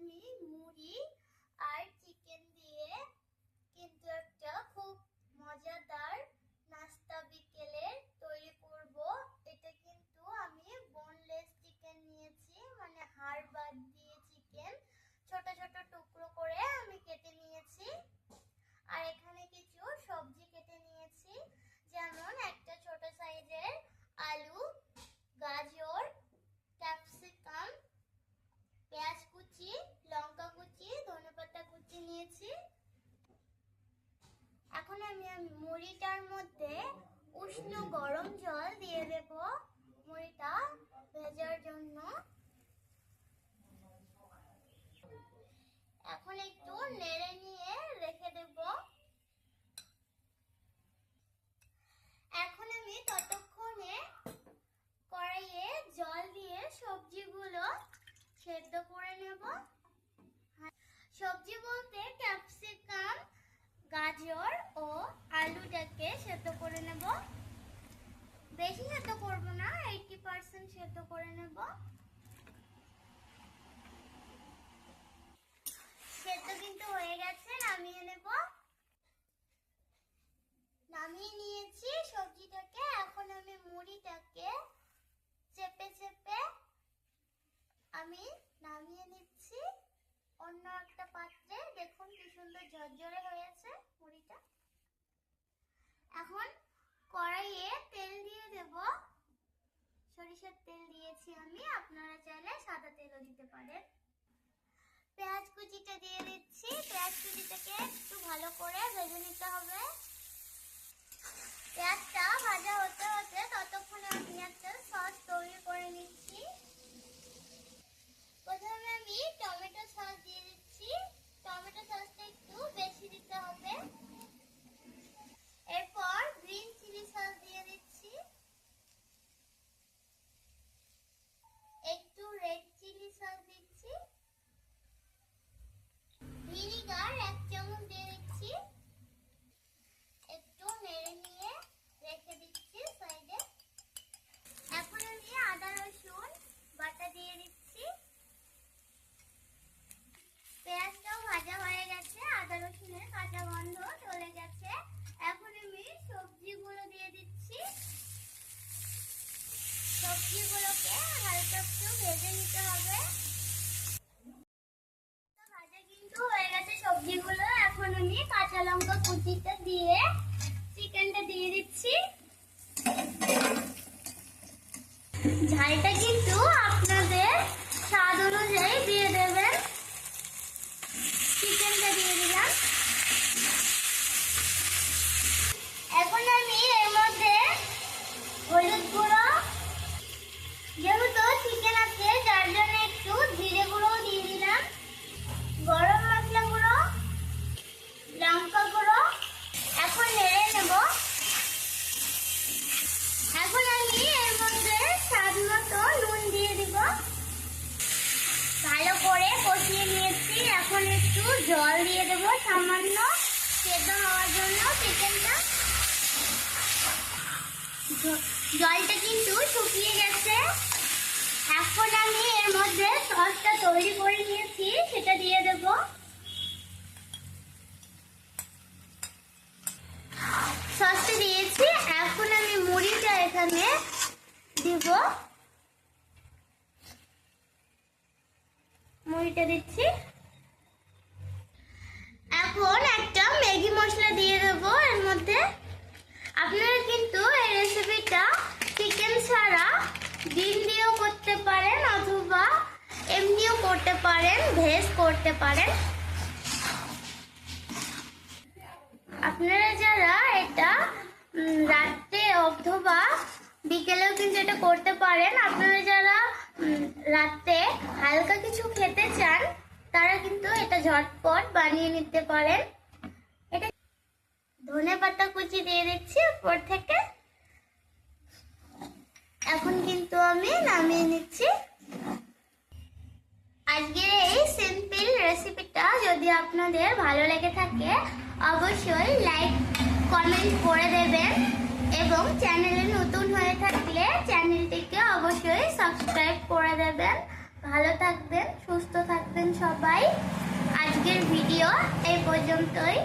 আমি মুড়ি আর চিকেন দিয়ে কিন্তু একটা খুব মজাদার নাস্তা বিকেলের তৈরি করব এটা কিন্তু আমি বোনলেস চিকেন নিয়েছি মানে হাড় বাদ দিয়ে চিকেন ছোট ছোট টুকরো করে আমি কেটে নিয়েছি আর এখানে কিছু সবজি কেটে নিয়েছি যেমন একটা ছোট সাইজের আলু গাজর ক্যাপসিকাম পেঁয়াজ কুচি লঙ্কা কুচি ধনেপাতা কুচি নিয়েছি এখন আমি মুড়িটার মধ্যে উষ্ণ গরম জল দিয়ে দেব। মুড়িটা ভেজার জন্য। এখন একটু নেড়ে নিয়ে রেখে দেব। এখন আমি ততক্ষণে কড়াইয়ে জল দিয়ে সবজিগুলো সেদ্ধ করে নেব। সবজি বলতে ক্যাপসিকাম, গাজর আলুটাকে সেদ্ধ করে নেব। বেশি সেদ্ধ করব না এইটি পার্সেন্ট সেদ্ধ করে নেব। সেদ্ধ কিন্তু হয়ে গেছে, নামিয়ে নেব। নামিয়ে নিয়েছি সবজিটাকে, এখন আমি মুড়িটাকে চেপে চেপে আমি নামিয়ে নিচ্ছি। অন্য একটা পাত্রে, দেখুন কি সুন্দর ঝরঝরে হয়ে এখন কড়াইয়ে তেল দিয়ে দেব। সরিষার তেল দিয়েছি আমি, আপনারা চাইলে সাদা তেলও দিতে পারেন। পেঁয়াজ কুচিটা দিয়ে দিচ্ছি। পেঁয়াজ কুচিটাকে একটু ভালো করে ভেজে নিতে হবে পেঁয়াজটা ভাজা হতে হতে ততক্ষণে আমি একটা সস তৈরি করে নিচ্ছি প্রথমে আমি টমেটো সস দিয়ে দিচ্ছি টমেটো সসটা একটু বেশি দিতে হবে এরপর গ্রিন চিলি সস দিয়ে দিচ্ছি একটু রেড চিলি সস দিচ্ছি ভিনিগার এক চামচ দিয়ে দিচ্ছি একটু নেড়ে নিয়ে রেখে দিচ্ছি সাইডে এখন আমি আদা রসুন বাটা দিয়ে দিচ্ছি পেঁয়াজটাও ভাজা হয়ে গেছে আদা রসুনের কাঁচা গন্ধ চলে গেছে এখন আমি সবজিগুলো দিয়ে দিচ্ছি সবজিগুলোকে হালকা একটু ভেজে নিতে হবে। ভাজা কিন্তু হয়ে গেছে সবজিগুলো এখন আমি কাঁচা লঙ্কা কুচিটা দিয়ে, চিকেনটা দিয়ে দিচ্ছি। ঝালটা কিন্তু আপনাদের স্বাদ অনুযায়ী দিয়ে দেবেন চিকেনটা দিয়ে দিলাম এখন আমি এর মধ্যে হলুদ গুঁড়ো যেহেতু চিকেন আছে যার জন্য একটু জিরে গুঁড়ো দিয়ে দিলাম গরম মশলা গুঁড়ো লঙ্কা গুঁড়ো এখন নেড়ে নেব এখন আমি এর মধ্যে স্বাদ মতো নুন দিয়ে দিব ভালো করে কষিয়ে নিয়েছি। এখন একটু জল দিয়ে দেব সামান্য সেদ্ধ হওয়ার জন্য চিকেনটা জলটা কিন্তু শুকিয়ে গেছে। এখন আমি এর মধ্যে সসটা তৈরি করে নিয়েছি, সেটা দিয়ে দেব। সসটা দিয়েছি। এখন আমি মুড়িটা এখানে দিব। মুড়িটা দিচ্ছি। এখন একটা ম্যাগি মশলা দিয়ে দেবো এর মধ্যে। আপনারা কিন্তু এই রেসিপিটা চিকেন ছাড়া ডিম দিয়েও করতে পারেন অথবা এমনিও করতে পারেন ভেজ করতে পারেন। আপনারা যারা এটা উম, রাতে অথবা বিকেলেও কিন্তু এটা করতে পারেন। আপনারা যারা রাতে হালকা কিছু খেতে চান, তারা কিন্তু এটা ঝটপট বানিয়ে নিতে পারেন। এটা ধনে পাতা কুচি দিয়ে দিচ্ছি উপর থেকে। এখন কিন্তু আমি নামিয়ে নিচ্ছি। আজকের এই সিম্পল রেসিপিটা যদি আপনাদের ভালো লেগে থাকে, অবশ্যই লাইক কমেন্ট করে দেবেন। এবং চ্যানেলে নতুন হয়ে থাকলে চ্যানেলটিকে অবশ্যই সাবস্ক্রাইব করে দেবেন। ভালো থাকবেন, সুস্থ থাকবেন সবাই। আজকের ভিডিও এই পর্যন্তই।